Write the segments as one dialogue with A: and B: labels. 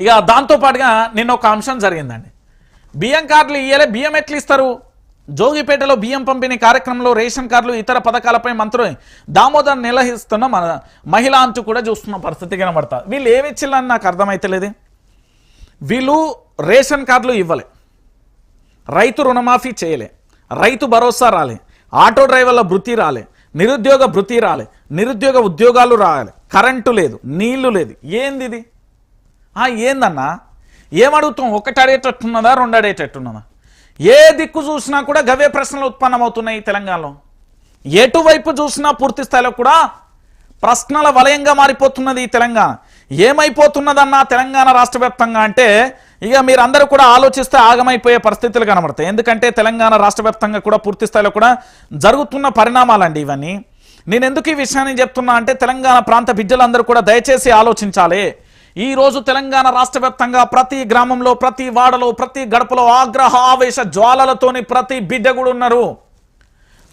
A: ఇక దాంతోపాటుగా నిన్న ఒక అంశం జరిగిందండి. బియ్యం కార్డులు ఇయ్యలే బియ్యం ఎట్లు ఇస్తారు జోగిపేటలో బియ్యం పంపిణీ కార్యక్రమంలో రేషన్ కార్డులు ఇతర పథకాలపై మంత్రి దామోదర్ నిర్వహిస్తున్న మన మహిళ అంటూ కూడా చూస్తున్న పరిస్థితి కనబడతా. వీళ్ళు ఏమి ఇచ్చిల్లని నాకు అర్థమైతలేదు. వీళ్ళు రేషన్ కార్డులు ఇవ్వలే. రైతు రుణమాఫీ చేయలే. రైతు భరోసా రాలే. ఆటో డ్రైవర్ల భృతి రాలే. నిరుద్యోగ భృతి రాలే. నిరుద్యోగ ఉద్యోగాలు రాలే. కరెంటు లేదు. నీళ్ళు లేదు. ఏంది ఇది ఏందన్నా? ఏమడుగుతాం? ఒకటి అడేటట్టున్నదా రెండు అడేటట్టున్నదా ఏ దిక్కు చూసినా కూడా గవే ప్రశ్నలు ఉత్పన్నమవుతున్నాయి తెలంగాణలో. ఎటువైపు చూసినా పూర్తి స్థాయిలో కూడా ప్రశ్నల వలయంగా మారిపోతున్నది ఈ తెలంగాణ. ఏమైపోతున్నదన్నా తెలంగాణ రాష్ట్ర వ్యాప్తంగా అంటే ఇక మీరందరూ కూడా ఆలోచిస్తే ఆగమైపోయే పరిస్థితులు కనబడతాయి. ఎందుకంటే తెలంగాణ రాష్ట్ర వ్యాప్తంగా కూడా పూర్తి స్థాయిలో కూడా జరుగుతున్న పరిణామాలండి ఇవన్నీ. నేను ఎందుకు ఈ విషయాన్ని చెప్తున్నా అంటే తెలంగాణ ప్రాంత బిడ్డలందరూ కూడా దయచేసి ఆలోచించాలి. ఈ రోజు తెలంగాణ రాష్ట్ర వ్యాప్తంగా ప్రతి గ్రామంలో ప్రతి వాడలో ప్రతి గడపలో ఆగ్రహ ఆవేశ జ్వాలలతోని ప్రతి బిడ్డ కూడా ఉన్నారు.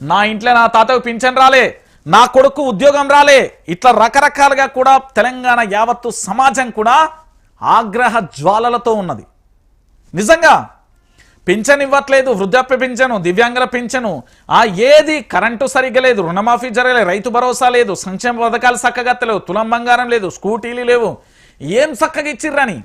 A: నా ఇంట్లో నా తాతకు పింఛన్ రాలే నా కొడుకు ఉద్యోగం రాలే ఇట్లా రకరకాలుగా కూడా తెలంగాణ యావత్తు సమాజం కూడా ఆగ్రహ జ్వాలలతో ఉన్నది. నిజంగా పింఛన్ ఇవ్వట్లేదు వృద్ధాప్య పింఛను దివ్యాంగుల పింఛను ఆ ఏది కరెంటు సరిగ్గా లేదు రుణమాఫీ జరగలేదు రైతు భరోసా లేదు సంక్షేమ పథకాలు చక్కగా తెలియవు తులం బంగారం లేదు స్కూటీలు లేవు ఏం చక్కగా ఇచ్చిర్రని?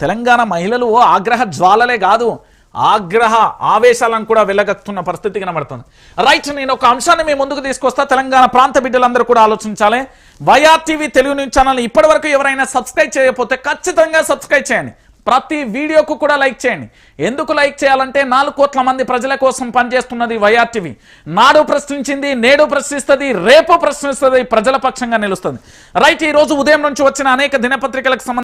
A: తెలంగాణ మహిళలు ఓ ఆగ్రహ జ్వాలలే కాదు ఆగ్రహ ఆవేశాలను కూడా వెళ్ళగక్కుతున్న పరిస్థితి కనబడుతుంది. రైట్ నేను ఒక అంశాన్ని మీ ముందుకు తీసుకొస్తా. తెలంగాణ ప్రాంత బిడ్డలందరూ కూడా ఆలోచించాలి. వైఆర్టీవీ తెలుగు న్యూస్ ఛానల్ ఇప్పటి వరకు ఎవరైనా సబ్స్క్రైబ్ చేయకపోతే ఖచ్చితంగా సబ్స్క్రైబ్ చేయండి. ప్రతి వీడియోకు కూడా లైక్ చేయండి. ఎందుకు లైక్ చేయాలంటే నాలుగు కోట్ల మంది ప్రజల కోసం పనిచేస్తున్నది వైఆర్టీవీ నాడు ప్రశ్నించింది నేడు ప్రశ్నిస్తుంది రేపు ప్రశ్నిస్తుంది ప్రజల పక్షంగా నిలుస్తుంది. రైట్ ఈ రోజు ఉదయం నుంచి వచ్చిన అనేక దినపత్రికలకు సంబంధించి